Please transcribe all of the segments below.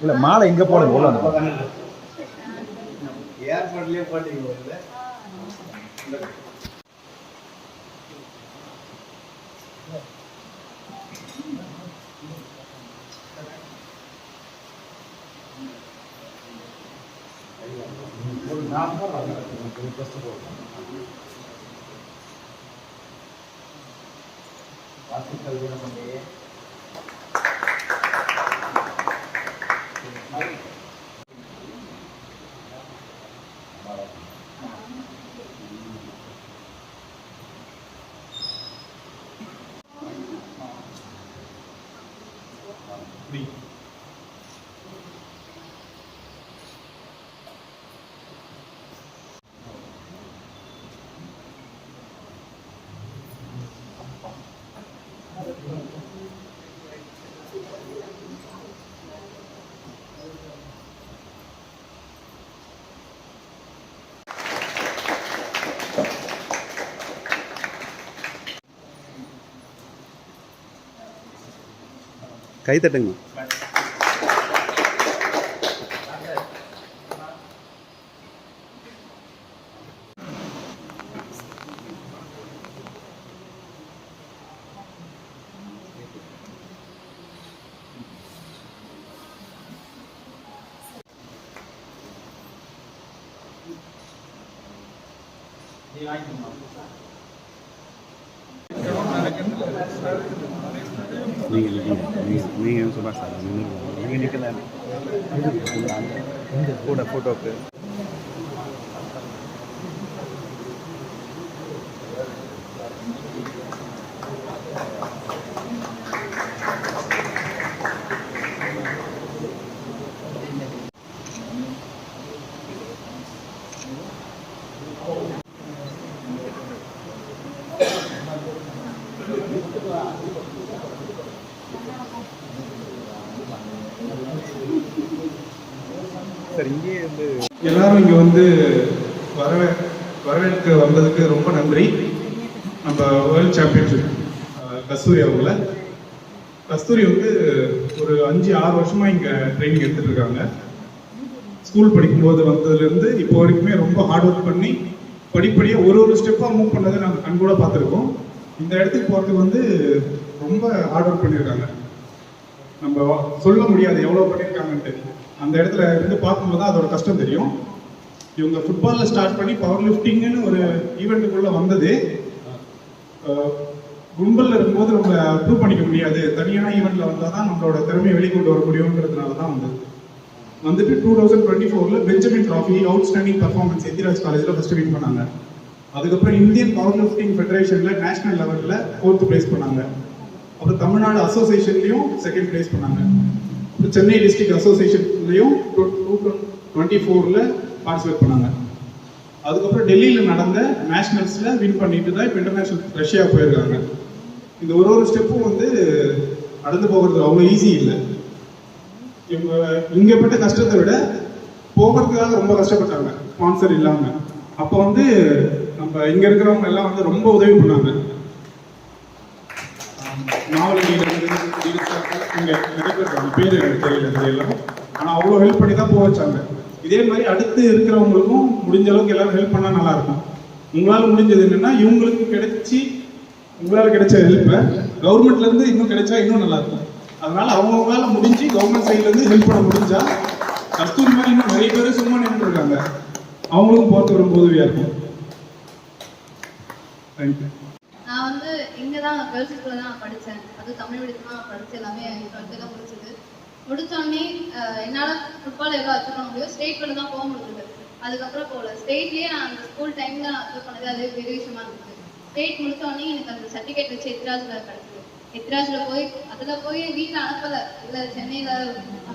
இல்லை மாலை இங்கே போடுங்க உள்ள வந்து ஏர்போர்ட்லயே போட்டீங்க போல. வாழ்த்துக்கள் கை தட்டுங்க நீங்கள் நீங்கள் நீங்கள் சுபாஷ் சார் நீங்கள் நிற்கலாம் கூட ஃபோட்டோக்கு சார் இங்கேயே வந்து எல்லாரும் இங்கே வந்து வரவே வரவேற்க வந்ததுக்கு ரொம்ப நன்றி. நம்ம வேர்ல்ட் சாம்பியன்ஷிப் கஸ்தூரி அவங்கள கஸ்தூரி வந்து ஒரு அஞ்சு ஆறு வருஷமா இங்கே ட்ரைனிங் எடுத்துகிட்டு இருக்காங்க. ஸ்கூல் படிக்கும்போது வந்ததுலேருந்து இப்போ வரைக்குமே ரொம்ப ஹார்ட் ஒர்க் பண்ணி படிப்படியாக ஒரு ஒரு ஸ்டெப்பாக மூவ் பண்ணதை நாங்கள் கண்கூட பார்த்துருக்கோம். இந்த இடத்துக்கு போகிறதுக்கு வந்து ரொம்ப ஹார்ட் ஒர்க் பண்ணியிருக்காங்க நம்ம சொல்ல முடியாது எவ்வளோ பண்ணியிருக்காங்கன்ட்டு அந்த இடத்துல இருந்து பார்க்கும்போது தான் அதோட கஷ்டம் தெரியும். இவங்க ஃபுட்பாலில் ஸ்டார்ட் பண்ணி பவர் லிஃப்டிங்னு ஒரு ஈவெண்ட்டுக்குள்ளே வந்தது. கும்பலில் இருக்கும்போது நம்ம ப்ரூவ் பண்ணிக்க முடியாது. தனியான ஈவெண்ட்டில் வந்தால் தான் நம்மளோட திறமையை வெளிக்கொண்டு வர முடியுங்கிறதுனால தான் வந்தது. வந்துட்டு டூ தௌசண்ட் டுவெண்ட்டி ஃபோரில் Benjamin trophy outstanding performance Ethiraj காலேஜில் ஃபஸ்ட்டு வின் பண்ணாங்க. அதுக்கப்புறம் இந்தியன் பவர் லிஃப்டிங் ஃபெடரேஷனில் நேஷனல் லெவலில் ஃபோர்த்து ப்ளேஸ் பண்ணாங்க. அப்புறம் தமிழ்நாடு அசோசியேஷன்லையும் செகண்ட் பிளேஸ் பண்ணாங்க. அப்புறம் சென்னை டிஸ்ட்ரிக்ட் அசோசியேஷன்லையும் டூ டுவெண்ட்டி ஃபோரில் பார்ட்டிசிபேட் பண்ணாங்க. அதுக்கப்புறம் டெல்லியில் நடந்த நேஷனல்ஸில் வின் பண்ணிட்டு தான் இப்போ இன்டர்நேஷ்னல் ரஷ்யா போயிருக்காங்க. இந்த ஒரு ஒரு ஸ்டெப்பும் வந்து நடந்து போகிறது அவ்வளோ ஈஸி இல்லை. இவங்க இங்கே பட்ட கஷ்டத்தை விட போகிறதுக்காக ரொம்ப கஷ்டப்பட்டாங்க. ஸ்பான்சர் இல்லாமல் அப்போ வந்து நம்ம இங்கே இருக்கிறவங்க எல்லாம் வந்து ரொம்ப உதவி பண்ணாங்க. நாவலடியில நிறைய பேர் எனக்கு தெரியல தெரியல ஆனா அவ்வளோ ஹெல்ப் பண்ணி தான் போக வச்சாங்க. இதே மாதிரி அடுத்து இருக்கிறவங்களுக்கும் முடிஞ்ச அளவுக்கு எல்லாரும் ஹெல்ப் பண்ணா நல்லா இருக்கும். உங்களால முடிஞ்சது என்னன்னா இவங்களுக்கு கிடைச்சி உங்களால கிடைச்ச ஹெல்ப்பை கவர்மெண்ட்ல இருந்து இன்னும் கிடைச்சா இன்னும் நல்லா இருக்கும். அதனால அவங்கவுங்களால முடிஞ்சு கவர்மெண்ட் சைட்லேருந்து ஹெல்ப் பண்ண முடிஞ்சா கஸ்தூரி மாதிரி இன்னும் நிறைய பேர் சும்மா நின்றுருக்காங்க அவங்களுக்கும் போகிறது ரொம்ப உதவியாக இருக்கும். தேங்க்யூ இங்கே தான் கேர்ள்ஸ் ஸ்கூலில் தான் படித்தேன் அது தமிழ் மீடியம் தான் படித்து எல்லாமே டுவெல்த்து தான் முடிச்சது. முடித்தோடனே என்னால் ஃபுட்பால் எவ்வளோ அச்சீவ் பண்ண முடியும் ஸ்டேட் தான் போக முடியுது அதுக்கப்புறம் போகல. ஸ்டேட்லேயே நான் அந்த ஸ்கூல் டைமில் நான் அச்சீவ் பண்ணது அது பெரிய விஷயமா இருந்துச்சு. ஸ்டேட் முடித்தோடனே எனக்கு அந்த சர்டிஃபிகேட் வச்சு எத்ராஜில் கிடச்சிது. எத்ராஜில் போய் அதில் போய் வீட்டில் அனுப்பலை. இல்லை சென்னையில்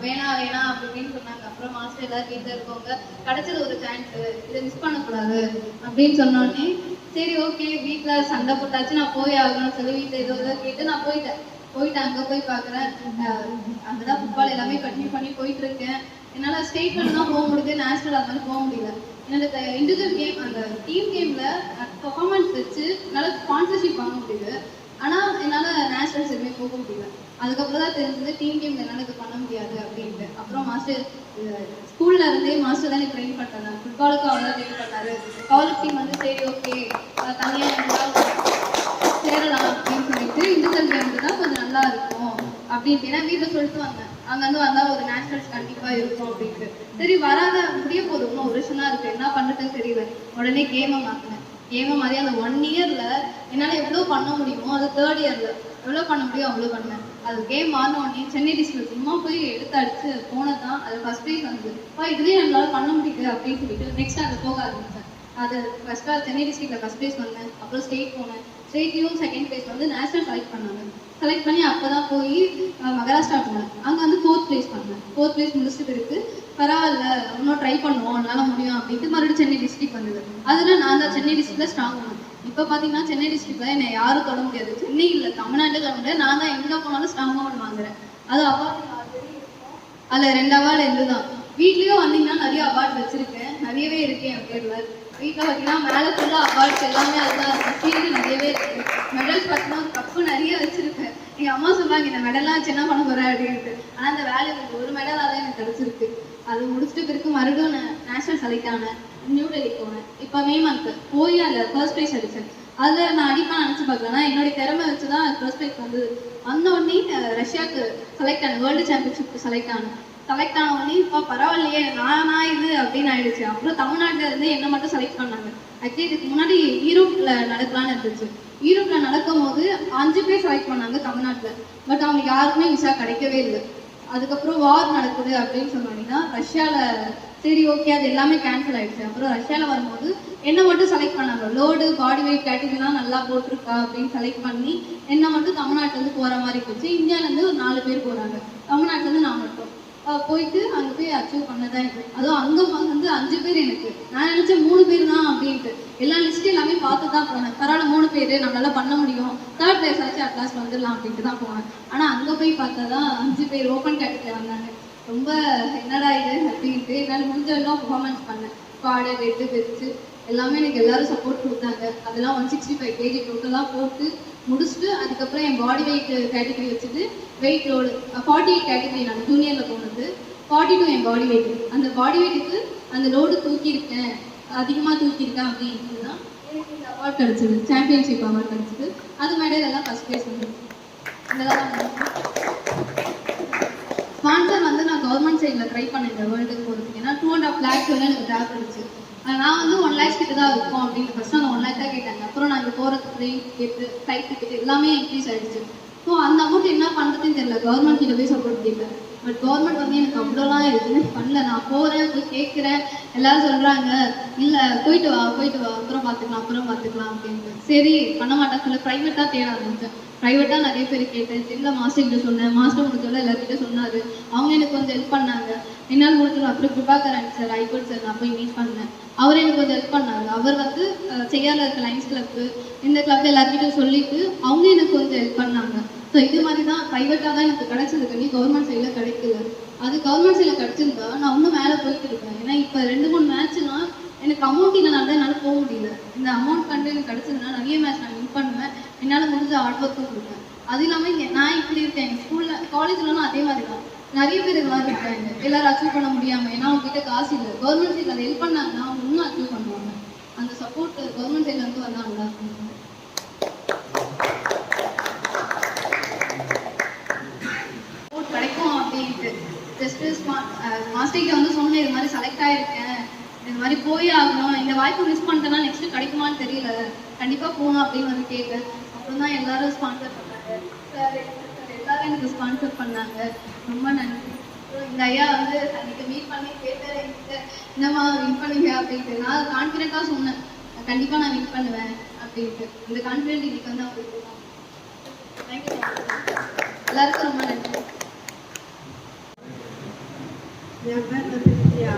வேணாம் வேணாம் அப்படின்னு சொன்னாங்க. அப்புறம் மாஸ்டர் எல்லாரும் வீட்டில் இருக்கவங்க கிடைச்சது ஒரு சான்ஸு இதை மிஸ் பண்ணக்கூடாது அப்படின்னு சொன்னோடனே சரி ஓகே வீட்டில் சண்டை போட்டாச்சு. நான் போய் ஆகணும்னு சொல்லி வீட்டில் ஏதோ ஏதோ கேட்டு நான் போயிட்டேன். போயிட்டு அங்கே போய் பார்க்குறேன். அங்கே தான் ஃபுட்பால் எல்லாமே கண்டினியூ பண்ணி போயிட்டு இருக்கேன் என்னால் ஸ்டேட் தான் போக முடியுது. நேஷனல் அது மாதிரி போக முடியல. என்னோட இண்டிவிஜுவல் கேம் அந்த டீம் கேமில் பர்ஃபார்மன்ஸ் வச்சு என்னால் ஸ்பான்சர்ஷிப் வாங்க முடியுது. ஆனால் என்னால் நேஷனல்ஸ் எதுவுமே போக முடியல. அதுக்கப்புறம் தான் தெரிஞ்சது டீம் கேம் என்னால் இது பண்ண முடியாது அப்படின்ட்டு. அப்புறம் மாஸ்டர் ஸ்கூல்ல இருந்தே மாஸ்டர் தான் எனக்கு ட்ரெயின் பண்ணாங்க. ஃபுட்பாலுக்கு அவர் தான் ட்ரெயின் பண்ணாரு. காலேஜ் டீம் வந்து சரி ஓகே. தனியாக சேரலாம் அப்படின்னு சொல்லிட்டு இந்துக்கள் கேம்க்கு தான் கொஞ்சம் நல்லா இருக்கும் அப்படின்ட்டு. ஏன்னா வீட்டில் சொல்லிட்டு வந்தேன். அங்க வந்தால் ஒரு நேஷனல்ஸ் கண்டிப்பா இருக்கும் அப்படின்ட்டு. சரி வராத முடிய போதும். இன்னும் ஒரு வருஷம் தான் இருக்கு. என்ன பண்ணுறதுன்னு தெரியல. உடனே கேமை மாற்றினேன் கேமை மாதிரி அந்த ஒன் இயர்ல என்னால எவ்வளவு பண்ண முடியுமோ அது தேர்ட் இயர்ல எவ்வளவு பண்ண முடியும் அவ்வளவு பண்ணேன் அது கேம் ஆனோடனே சென்னை டிஸ்ட்ரிக்ட் சும்மா போய் எடுத்து அடிச்சு போனதான் அது ஃபர்ஸ்ட் ப்ரைஸ் வந்து அப்பா இதுலயே நம்மளால பண்ண முடியுது அப்படின்னு சொல்லிட்டு நெக்ஸ்ட் அது போக ஆரம்பிச்சேன். அது ஃபர்ஸ்டா சென்னை டிஸ்ட்ரிக்ட்ல ஃபர்ஸ்ட் ப்ரைஸ் வந்தேன். அப்புறம் ஸ்டேட் போனேன். ஸ்டேட்லயும் செகண்ட் ப்ரைஸ் வந்து நேஷனல் செலக்ட் பண்ணாங்க. செலக்ட் பண்ணி அப்பதான் போய் மகாராஷ்டிரா போனேன். அங்க வந்து ஃபோர்த் ப்ளேஸ் பண்ணேன். ஃபோர்த் ப்ளேஸ் முடிச்சுட்டு இருக்கு பரவாயில்ல இன்னும் ட்ரை பண்ணுவோம் என்னால் முடியும் அப்படின்ட்டு மறுபடியும் சென்னை டிஸ்ட்ரிக்ட் வந்தது. அதுல நான் தான் சென்னை டிஸ்ட்ரிக்ட்ல ஸ்ட்ராங் பண்ணேன் இப்போ பார்த்தீங்கன்னா சென்னை டிஸ்ட்ரிக்ட்ல என்னை யாரும் தொட முடியாது. சென்னை இல்லை தமிழ்நாட்டுல தொட முடியாது. நான் தான் எங்கே போனாலும் ஸ்ட்ராங்காக ஒன்று வாங்குறேன். அது அவார்டு அதில் ரெண்டு அவார்டு இதுதான் வீட்லயும் வந்தீங்கன்னா நிறைய அவார்டு வச்சிருக்கேன். நிறையவே இருக்கேன் என் பேரில். வீட்டில் பார்த்தீங்கன்னா மேலே ஃபுல்லாக அவார்ட்ஸ் எல்லாமே அதுதான் ஃபீல்டு நிறையவே இருக்கு. மெடல்ஸ் பார்த்தீங்கன்னா கப்பு நிறைய வச்சிருக்கேன். எங்க அம்மா சொல்றாங்க இந்த மெடல்லாம் வச்சு என்ன பண்ண போகிறேன் அப்படின்ட்டு. ஆனால் அந்த வேலை எனக்கு ஒரு மெடலாக தான் எனக்கு கிடச்சிருக்கு. அது முடிச்சுட்டு பிறகு மறுபடியும் நான் நேஷனல் செலக்ட் ஆனேன். நியூ டெல்லி போனேன். இப்போ மே மந்த் போய் அதில் ஃபர்ஸ்ட் ப்ரைஸ் அடிச்சேன். அதில் நான் அடிப்பா நினச்சி பார்க்கலன்னா என்னுடைய திறமை வச்சு தான் ஃபர்ஸ்ட் ப்ரைஸ் வந்தது. வந்த உடனே ரஷ்யாவுக்கு செலக்ட் ஆனேன் வேர்ல்டு சாம்பியன்ஷிப்க்கு செலக்ட் ஆனேன். செலக்ட் ஆன உடனே இப்போ பரவாயில்லையே நானா இது? அப்படின்னு ஆயிடுச்சு. அப்புறம் தமிழ்நாட்டில் இருந்து என்ன மட்டும் செலக்ட் பண்ணாங்க. ஆக்சுவலி இதுக்கு முன்னாடி ஈரோப்பில் நடக்கலாம்னு இருந்துச்சு. ஈரோப்பில் நடக்கும் போது அஞ்சு பேர் செலக்ட் பண்ணாங்க தமிழ்நாட்டில். பட் அவங்க யாருக்குமே விசா கிடைக்கவே இல்லை. அதுக்கப்புறம் வார் நடக்குது அப்படின்னு சொன்னோம்னா ரஷ்யாவில் சரி ஓகே அது எல்லாமே கேன்சல் ஆயிடுச்சு. அப்புறம் ரஷ்யாவில் வரும்போது என்ன மட்டும் செலக்ட் பண்ணாங்க. லோடு பாடி வெயிட் கேட்டகரிலாம் நல்லா போட்டிருக்கா அப்படின்னு செலக்ட் பண்ணி என்ன மட்டும் தமிழ்நாட்டிலேருந்து போகிற மாதிரி போச்சு. இந்தியாவிலேருந்து ஒரு நாலு பேர் போகிறாங்க தமிழ்நாட்டிலேருந்து நான் மட்டும். போயிட்டு அங்கே போய் அச்சீவ் பண்ணதான் இது. அதுவும் அங்கே வந்து அஞ்சு பேர் எனக்கு. நான் நினச்சேன் மூணு பேர் தான் அப்படின்ட்டு. எல்லா லிஸ்ட் எல்லாமே பார்த்து தான் போனேன். பரவாயில்ல மூணு பேர் நம்மளால பண்ண முடியும். தேர்ட் பிளேஸ் ஆச்சு அட்லாஸ்ட் வந்துடலாம் அப்படின்ட்டு தான் போனேன். ஆனால் அங்கே போய் பார்த்தா தான் அஞ்சு பேர் ஓப்பன் கேட்டகரியில் வந்தாங்க. ரொம்ப என்னடா இது அப்படின்ட்டு என்னால் முடிஞ்ச எல்லாம் பர்ஃபார்மன்ஸ் பண்ணேன். பாட வெட்டு வெச்சு எல்லாமே எனக்கு எல்லாரும் சப்போர்ட் கொடுத்தாங்க. அதெல்லாம் ஒன் சிக்ஸ்டி ஃபைவ் கேஜி டோட்டலாக போட்டு முடிச்சுட்டு அதுக்கப்புறம் என் பாடி வெயிட் கேட்டகரி வச்சுட்டு weight load forty eight category நான் ஜூனியரில் போனது ஃபார்ட்டி டூ என் பாடி வெயிட் அந்த பாடி வெயிட்டுக்கு அந்த லோடு தூக்கியிருக்கேன். அதிகமாக தூக்கியிருக்கேன் அப்படின்ட்டு தான் எனக்கு அவார்ட் கிடச்சிது. சாம்பியன்ஷிப் அவார்ட் கிடச்சிது. அது மேடையில் எல்லாம் ஃபஸ்ட் ப்ரைஸ் வந்துச்சு இதெல்லாம் ஸ்பான்சர் வந்து கவர்மெண்ட் சைடில் ட்ரை பண்ணேன் வேர்ல்டுக்கு போகிறதுக்கு ஏன்னா டூ அண்ட் ஆஃப் லேக்ஸ் வந்து எனக்கு தேவைப்படுச்சு இருந்துச்சு. நான் வந்து ஒன் லேக்ஸ் கிட்ட தான் இருக்கும் அப்படின்னு ஃபர்ஸ்ட் அந்த ஒன் லேக் தான் கேட்டாங்க. அப்புறம் நான் போகிறது ட்ரெயின் டிக்கெட்டு ஃப்ளைட் டிக்கெட் எல்லாமே இன்க்ரீஸ் ஆயிடுச்சு. ஸோ அந்த அமௌண்ட் என்ன பண்ணுறதுன்னு தெரியல. கவர்மெண்ட் கிட்ட போய் சப்போர்ட் கேட்டேன். பட் கவர்மெண்ட் வந்து எனக்கு அவ்வளோலாம் எதுவுமே பண்ணல. நான் போகிறேன் போய் கேட்குறேன் எல்லாரும் சொல்கிறாங்க இல்லை போயிட்டு வா போயிட்டு வா. அப்புறம் பார்த்துக்கலாம் அப்புறம் பார்த்துக்கலாம் அப்படின்னு சரி பண்ண மாட்டேன். சொல்ல ப்ரைவேட்டாக தேட ஆரம்பித்தேன் ப்ரைவேட்டாக நிறைய பேர் கேட்டேன். தெரியல மாஸ்டர்கிட்ட சொன்னேன். மாஸ்டர் முடிஞ்சோட எல்லாருக்கிட்ட சொன்னார். அவங்க எனக்கு கொஞ்சம் ஹெல்ப் பண்ணாங்க. என்னால் முடிஞ்சது அப்புறம் கிருபாகரன் சார் ஐகோட் சார் நான் போய் மீட் பண்ணேன். அவர் எனக்கு கொஞ்சம் ஹெல்ப் பண்ணாங்க அவர் வந்து செய்யாத இருக்க லைன்ஸ் கிளப்பு இந்த கிளப் எல்லாருக்கிட்டையும் சொல்லிட்டு அவங்க எனக்கு கொஞ்சம் ஹெல்ப் பண்ணாங்க. ஸோ இது மாதிரி தான் ப்ரைவேட்டாக தான் எனக்கு கிடைச்சது கண்ணி கவர்மெண்ட் சைடில் கிடைக்கல. அது கவர்மெண்ட் சைடில் கிடைச்சிருந்தா நான் இன்னும் மேலே போயிட்டு இருப்பேன். ஏன்னா இப்போ ரெண்டு மூணு மேட்ச்னா எனக்கு அமௌண்ட் இல்லைனால தான் என்னால் போக முடியல. இந்த அமௌண்ட் கண்டு எனக்கு கிடைச்சதுன்னா நிறைய மேட்ச் நான் வின் பண்ணுவேன். என்னால் முடிஞ்ச ஹார்ட் ஒர்க்கும் கொடுப்பேன். அது இல்லாமல் இங்கே நான் இப்படி இருக்கேன். எங்கள் ஸ்கூலில் காலேஜ்லலாம் அதே மாதிரி தான் நிறைய பேர் இது மாதிரி இருக்காங்க. எல்லாரும் அச்சீவ் பண்ண முடியாமல் ஏன்னா அவங்ககிட்ட காசு இல்லை. கவர்மெண்ட் சைடில் அதை ஹெல்ப் பண்ணாங்கன்னா அவங்க இன்னும் அச்சீவ் பண்ணுவாங்க. அந்த சப்போர்ட் கவர்மெண்ட் சைட்லேருந்து வந்தால் நல்லா இருக்கும் ஜஸ்ட் மாஸ்டர்கிட்ட uh, வந்து சொன்னேன் இது மாதிரி செலக்ட் ஆயிருக்கேன் இது மாதிரி போய் ஆகணும் இந்த வாய்ப்பு மிஸ் பண்ணிட்டேன்னா நெக்ஸ்ட் கிடைக்குமான்னு தெரியல. கண்டிப்பா போகணும் அப்படின்னு வந்து கேட்டேன். அப்புறம் தான் எல்லாரும் ஸ்பான்சர் பண்ணாங்க. சார் எல்லாரும் எனக்கு ஸ்பான்சர் பண்ணாங்க. ரொம்ப நன்றி. இந்த ஐயா வந்து அன்னைக்கு மீட் பண்ணி கேட்டார் என்கிட்ட என்னம்மா வின் பண்ணுங்க அப்படின்ட்டு. நான் கான்ஃபிடென்ட்டாக சொன்னேன். கண்டிப்பா நான் வின் பண்ணுவேன் அப்படின்ட்டு. இந்த கான்ஃபிடென்ட் இன்னைக்கு வந்து அவங்களுக்கு தேங்க்யூ எல்லாருக்கும் ரொம்ப நன்றி. என் பேர் வந்து வித்யா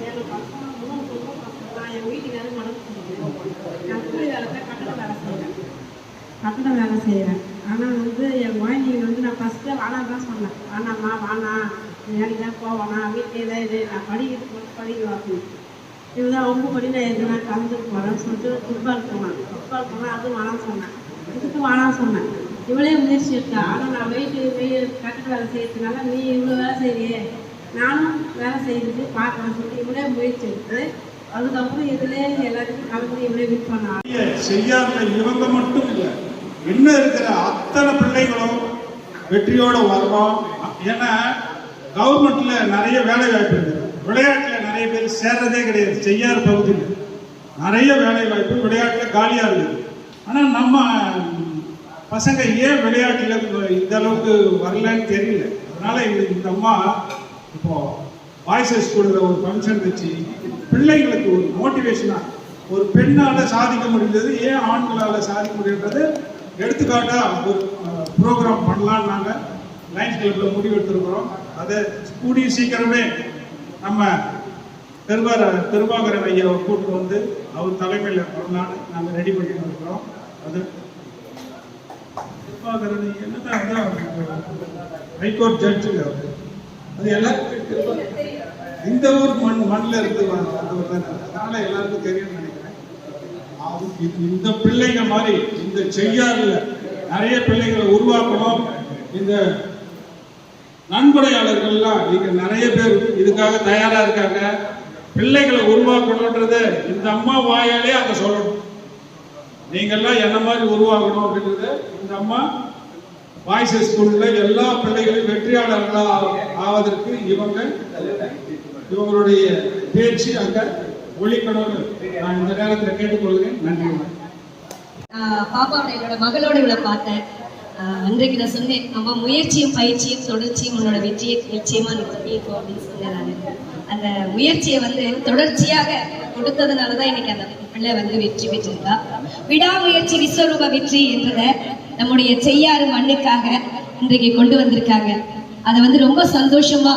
எனக்கு பசங்க மூணு பொண்ணு பசங்க தான். என் வீட்டுக்காரர் மனசு நான் கூலி வேலை தான் கட்டட வேலை செய்கிறேன் கட்டட வேலை செய்கிறேன் ஆனால் வந்து என் குழந்தைங்க வந்து நான் ஃபஸ்ட்டு வேணாம் தான் சொன்னேன். வேணாம்மா வேணாம் வேலைக்கு தான் போவானா? வீட்டிலே தான் இது நான் படிக்கிறதுக்கு மட்டும் படிக்கலாம் அப்படின்னு இதுதான் ரொம்ப படி நான் எதுனா கலந்துட்டு போகிறேன்னு சொல்லிட்டு ஃபுட்பால் போனேன். ஃபுட்பால் போனால் அதுவும் வேணாம் சொன்னேன். இதுக்கு வேணாம் சொன்னேன். இவளே முயற்சி எடுத்தேன் ஆனால் நான் வெயிட்டு வெயில் கட்டட வேலை செய்யறதுனால நீ இவ்வளோ வேலை செய்யறியே நானும் வேலை செய்யறது பார்க்கணும் சொல்லிட்டு இவளே முயற்சி எடுத்து அதுக்கப்புறம் இதுலேயே எல்லாத்துக்கும் கலந்து இவளே விட் செய்யாத இவங்க மட்டும் இல்லை இன்னும் இருக்கிற அத்தனை பிள்ளைகளும் வெற்றியோட வருவோம் ஏன்னா கவர்மெண்ட்ல நிறைய வேலை வாய்ப்பு இருக்குது விளையாட்டுல நிறைய பேர் சேர்றதே கிடையாது செய்யாத பகுதியில். நிறைய வேலை வாய்ப்பு விளையாட்டுல காலியா இருக்குது. ஆனா நம்ம பசங்க ஏன் விளையாட்டுல இந்த அளவுக்கு வரலன்னு தெரியல. அதனால இந்த அம்மா இப்போ பாய்ஸ் ஸ்கூல்ல ஒரு ஃபங்க்ஷன் வச்சு பிள்ளைங்களுக்கு ஒரு மோட்டிவேஷனா ஒரு பெண்ணால சாதிக்க முடிந்தது ஏன் ஆண்களால சாதிக்க முடியுன்றது எடுத்துக்காட்டா ஒரு ப்ரோக்ராம் பண்ணலாம்னு நாங்க லைன்ஸ் கிளப்ல முடிவெடுத்திருக்கிறோம் அதை கூடிய சீக்கிரமே நம்ம பெருவார பெருவாகரன் ஐயாவை கூட்டு வந்து அவர் தலைமையில் பண்ணலான்னு நாங்கள் ரெடி பண்ணிட்டு இருக்கிறோம். அது திருவாகரன் என்னதான் அதான் ஹைகோர்ட் ஜட்ஜுங்க அது எல்லாருக்கும் தெரியும். இந்த ஊர் மண் மண்ணில் இருந்து வந்தவர் தான் அதனால எல்லாருக்கும் தெரியும்னு நினைக்கிறேன். அது- இந்த பிள்ளைங்க மாதிரி இந்த செய்யாறுல நிறைய பிள்ளைங்களை உருவாக்கணும். இந்த நன்கொடையாளர்கள்லாம் இங்க நிறைய பேர் இதுக்காக தயாரா இருக்காங்க. பிள்ளைகளை உருவாக்கணும்ன்றது இந்த அம்மா வாயாலே அதை சொல்லணும். நீங்கெல்லாம் என்ன மாதிரி உருவாக்கணும் அப்படின்றது இந்த அம்மா பாய்ஸ் ஸ்கூல்ல எல்லா பிள்ளைகளையும் வெற்றியாளர்களா ஆவதற்கு இவங்க இவங்களுடைய பேச்சு அங்க ஒழிக்கணும்னு நான் இந்த நேரத்தில் கேட்டுக்கொள்கிறேன். நன்றி வணக்கம். பாப்பாவோட என்னோட மகளோட இவளை பார்த்தேன். அன்றைக்கு நான் சொன்னேன் நம்ம முயற்சியும் பயிற்சியும் தொடர்ச்சியும் உன்னோட வெற்றியை நிச்சயமா நீ இருக்கும் அப்படின்னு சொன்னேன் நான். அந்த முயற்சியை வந்து தொடர்ச்சியாக கொடுத்ததுனால தான் இன்னைக்கு அந்த பிள்ளை வந்து வெற்றி பெற்றிருக்கா. விடாமுயற்சி விஸ்வரூப வெற்றி என்றதை நம்முடைய செய்யாறு மண்ணுக்காக இன்றைக்கு கொண்டு வந்திருக்காங்க. அதை வந்து ரொம்ப சந்தோஷமா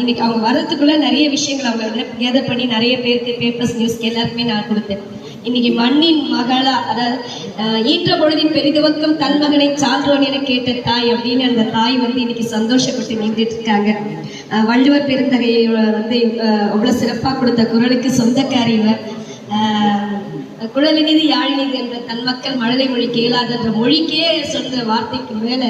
இன்னைக்கு அவங்க வர்றதுக்குள்ள நிறைய விஷயங்கள் அவங்க வந்து கேதர் பண்ணி நிறைய பேருக்கு பேப்பர்ஸ் நியூஸ்க்கு எல்லாருக்குமே நான் கொடுத்தேன். இன்னைக்கு மண்ணின் மகளா அதாவது ஆஹ் ஈன்ற பொழுதின் பெரிதுவக்கம் தன் மகனை சான்றோன் என கேட்ட தாய் அப்படின்னு அந்த தாய் வந்து இன்னைக்கு சந்தோஷப்பட்டு நின்றுட்டு இருக்காங்க. வள்ளுவர் பெருந்தகையை வந்து அவ்வளோ அவ்வளவு சிறப்பா கொடுத்த குரலுக்கு சொந்தக்காரி ஆஹ் குழலினிது யாழினிது என்ற தன் மக்கள் மழலை மொழி கேளாதன்ற மொழிக்கே சொல்ற வார்த்தைக்கு மேல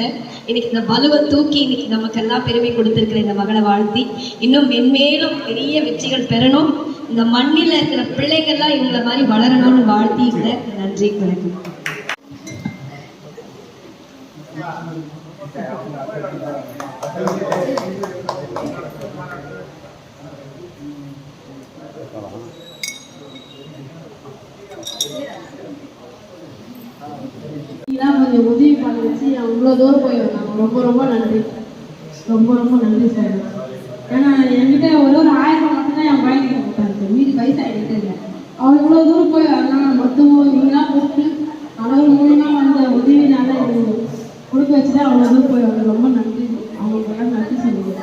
இன்னைக்கு இந்த பலுவை தூக்கி இன்னைக்கு நமக்கெல்லாம் பெருமை கொடுத்திருக்கிற இந்த மகளை வாழ்த்தி இன்னும் மென்மேலும் பெரிய வெற்றிகள் பெறணும். இந்த மண்ணில் இருக்கிற பிள்ளைகள்லாம் இவங்கள மாதிரி வளரணும்னு வாழ்த்திக்கிறேன் நன்றி வணக்கம். நீங்களாம் கொஞ்சம் உதவி இவ்வளோ தூரம் போய் வந்தாங்க ரொம்ப ரொம்ப நன்றி. ரொம்ப ரொம்ப நன்றி சார் ஏன்னா என்கிட்ட ஒரு ஒரு ஆயிரம் ரூபாய் மட்டும்தான் என் பையனுக்கு கொடுத்தாரு மீதி பைசா என்கிட்ட இல்லை. அவர் இவ்வளோ தூரம் போய் வரலாம். மொத்தமும் நீங்களாம் கொடுத்து கடவுள் மூலியமாக வந்த உதவினால இது கொடுக்க வச்சுட்டு அவ்வளோ தூரம் போய் வந்தாங்க ரொம்ப நன்றி அவங்களுக்கு எல்லாம் நன்றி சொல்லுங்கள்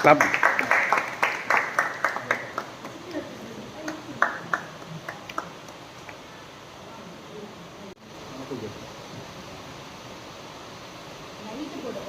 கிளப் தேங்க்யூ போட்டு